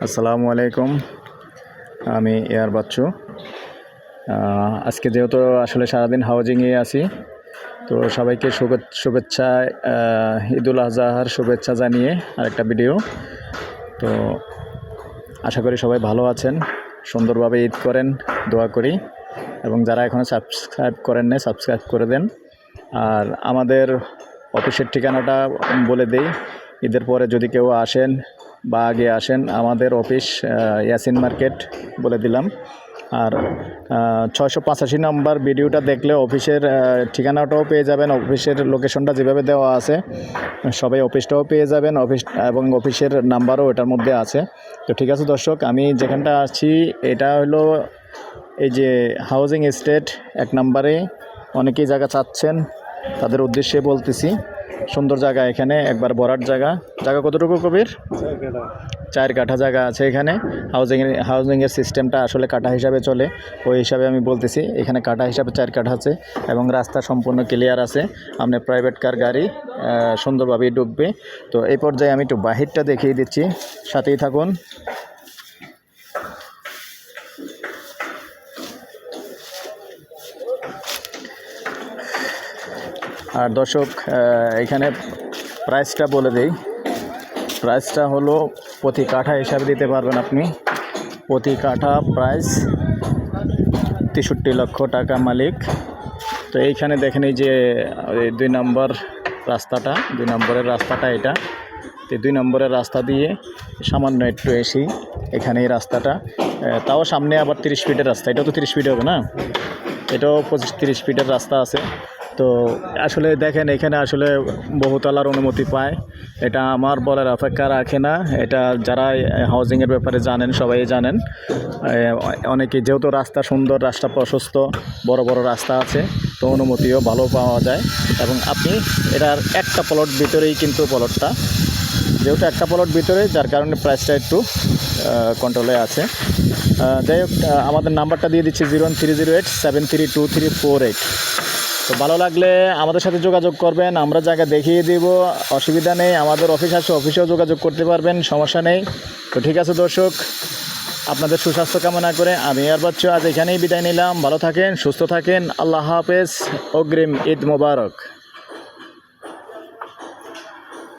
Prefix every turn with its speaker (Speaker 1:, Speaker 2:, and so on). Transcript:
Speaker 1: আসসালামু আলাইকুম। আমি এয়ার বাচ্চু। আজকে যেহেতু আসলে সারাদিন হাউজিংয়ে আছি, তো সবাইকে শুভে- শুভেচ্ছা ঈদুল আজহার শুভেচ্ছা জানিয়ে আরেকটা ভিডিও। তো আশা করি সবাই ভালো আছেন, সুন্দরভাবে ঈদ করেন, দোয়া করি। এবং যারা এখনও সাবস্ক্রাইব করেন না সাবস্ক্রাইব করে দেন। আর আমাদের অফিসের ঠিকানাটা বলে দেই, ঈদের পরে যদি কেউ আসেন বা আগে আসেন, আমাদের অফিস ইয়াসিন মার্কেট বলে দিলাম। আর ছয়শো পঁচাশি নম্বর ভিডিওটা দেখলে অফিসের ঠিকানাটাও পেয়ে যাবেন, অফিসের লোকেশনটা যেভাবে দেওয়া আছে, সবাই অফিসটাও পেয়ে যাবেন, অফিস এবং অফিসের নাম্বারও এটার মধ্যে আছে। তো ঠিক আছে দর্শক, আমি যেখানটা আছি, এটা হলো এই যে হাউজিং এস্টেট এক নম্বরে। অনেকেই জায়গা চাচ্ছেন, তাদের উদ্দেশ্যে বলতেছি। সুন্দর জায়গা এখানে, একবার বরাট জায়গা। জায়গা কতটুকু কবির? চায়ের কাঠা জায়গা আছে এখানে। হাউজিংয়ের হাউজিংয়ের সিস্টেমটা আসলে কাঠা হিসাবে চলে। ওই হিসাবে আমি বলতেছি, এখানে কাঠা হিসাবে চায়ের কাঠা আছে এবং রাস্তা সম্পূর্ণ ক্লিয়ার আছে। আপনার প্রাইভেট কার গাড়ি সুন্দরভাবেই ডুববে। তো এই পর্যায়ে আমি একটু বাহিরটা দেখিয়ে দিচ্ছি। সাথেই থাকুন। আর দর্শক এখানে প্রাইসটা বলে দেই। প্রাইসটা হলো প্রতি কাঠা হিসাবে দিতে পারবেন আপনি। প্রতি কাঠা প্রাইস তেষট্টি লক্ষ টাকা মালিক। তো এইখানে দেখেন এই যে দুই নম্বর রাস্তাটা, দুই নম্বরের রাস্তাটা এটা। তো দুই নম্বরের রাস্তা দিয়ে সামান্য একটু এসি এখানে এই রাস্তাটা। তাও সামনে আবার তিরিশ ফিটের রাস্তা। এটাও তো তিরিশ ফিট হবে না? এটাও পঁচিশ, তিরিশ ফিটের রাস্তা আছে। তো আসলে দেখেন, এখানে আসলে বহুতলার অনুমতি পায়। এটা আমার বলার অপেক্ষা রাখে না। এটা যারা হাউজিংয়ের ব্যাপারে জানেন, সবাই জানেন। অনেকে যেহেতু রাস্তা সুন্দর, রাস্তা প্রশস্ত, বড় বড় রাস্তা আছে, তো অনুমতিও ভালো পাওয়া যায়। এবং আপনি এটার একটা প্লট ভিতরেই কিন্তু প্লটটা যেহেতু একটা প্লট ভিতরে, যার কারণে প্রাইসটা একটু কন্ট্রোলে আছে। যাই হোক আমাদের নাম্বারটা দিয়ে দিচ্ছি zero three zero eight seven three two three four eight তো ভালো লাগলে আমাদের সাথে যোগাযোগ করবেন, আমরা জায়গা দেখিয়ে দিব, অসুবিধা নেই, আমাদের অফিস আছে, অফিসেও যোগাযোগ করতে পারবেন, সমস্যা নেই। তো ঠিক আছে দর্শক, আপনাদের সুস্বাস্থ্য কামনা করে আমি আর বাচ্চু আজ এখানেই বিদায় নিলাম। ভালো থাকেন, সুস্থ থাকেন, আল্লাহ হাফেজ, অগ্রিম ঈদ মোবারক।